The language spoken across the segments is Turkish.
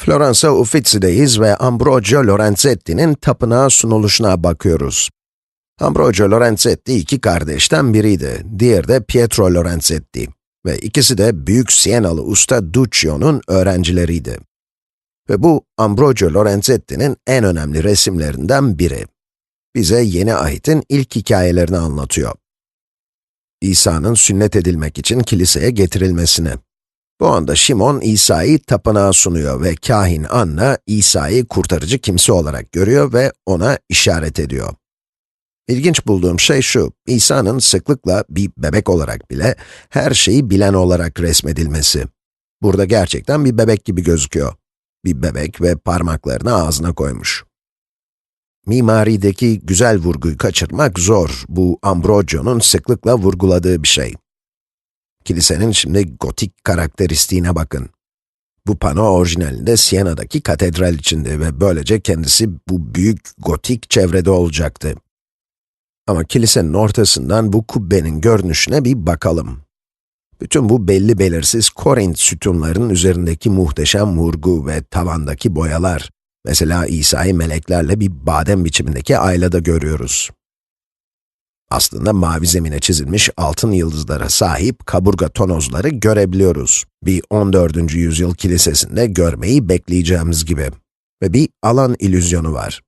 Floransa Uffizzi'deyiz ve Ambrogio Lorenzetti'nin tapınağa sunuluşuna bakıyoruz. Ambrogio Lorenzetti iki kardeşten biriydi, diğeri de Pietro Lorenzetti ve ikisi de büyük Sienalı usta Duccio'nun öğrencileriydi. Ve bu Ambrogio Lorenzetti'nin en önemli resimlerinden biri. Bize yeni ahitin ilk hikayelerini anlatıyor. İsa'nın sünnet edilmek için kiliseye getirilmesini. Bu anda Şimon, İsa'yı tapınağa sunuyor ve kahin Anna, İsa'yı kurtarıcı kimse olarak görüyor ve ona işaret ediyor. İlginç bulduğum şey şu, İsa'nın sıklıkla bir bebek olarak bile her şeyi bilen olarak resmedilmesi. Burada gerçekten bir bebek gibi gözüküyor. Bir bebek ve parmaklarını ağzına koymuş. Mimarideki güzel vurguyu kaçırmak zor. Bu Ambrogio'nun sıklıkla vurguladığı bir şey. Kilisenin şimdi gotik karakteristiğine bakın. Bu pano orijinalinde Siena'daki katedral içinde ve böylece kendisi bu büyük gotik çevrede olacaktı. Ama kilisenin ortasından bu kubbenin görünüşüne bir bakalım. Bütün bu belli belirsiz Korint sütunlarının üzerindeki muhteşem vurgu ve tavandaki boyalar, mesela İsa'yı meleklerle bir badem biçimindeki aylada görüyoruz. Aslında mavi zemine çizilmiş altın yıldızlara sahip kaburga tonozları görebiliyoruz. Bir 14. yüzyıl kilisesinde görmeyi bekleyeceğimiz gibi. Ve bir alan ilüzyonu var.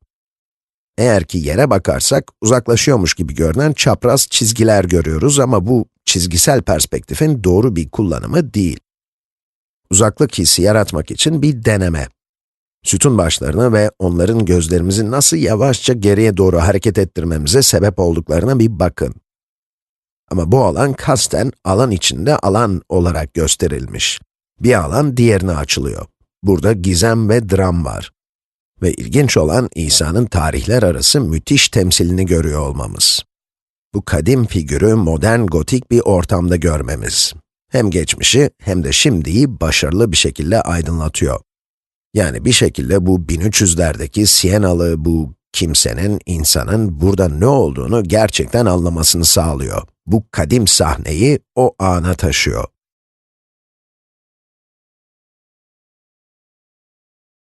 Eğer ki yere bakarsak, uzaklaşıyormuş gibi görünen çapraz çizgiler görüyoruz ama bu, çizgisel perspektifin doğru bir kullanımı değil. Uzaklık hissi yaratmak için bir deneme. Sütun başlarını ve onların gözlerimizi nasıl yavaşça geriye doğru hareket ettirmemize sebep olduklarına bir bakın. Ama bu alan kasten alan içinde alan olarak gösterilmiş. Bir alan diğerine açılıyor. Burada gizem ve dram var. Ve ilginç olan İsa'nın tarihler arası müthiş temsilini görüyor olmamız. Bu kadim figürü modern gotik bir ortamda görmemiz. Hem geçmişi hem de şimdiyi başarılı bir şekilde aydınlatıyor. Yani bir şekilde bu 1300'lerdeki Sienalı bu kimsenin, insanın burada ne olduğunu gerçekten anlamasını sağlıyor. Bu kadim sahneyi o ana taşıyor.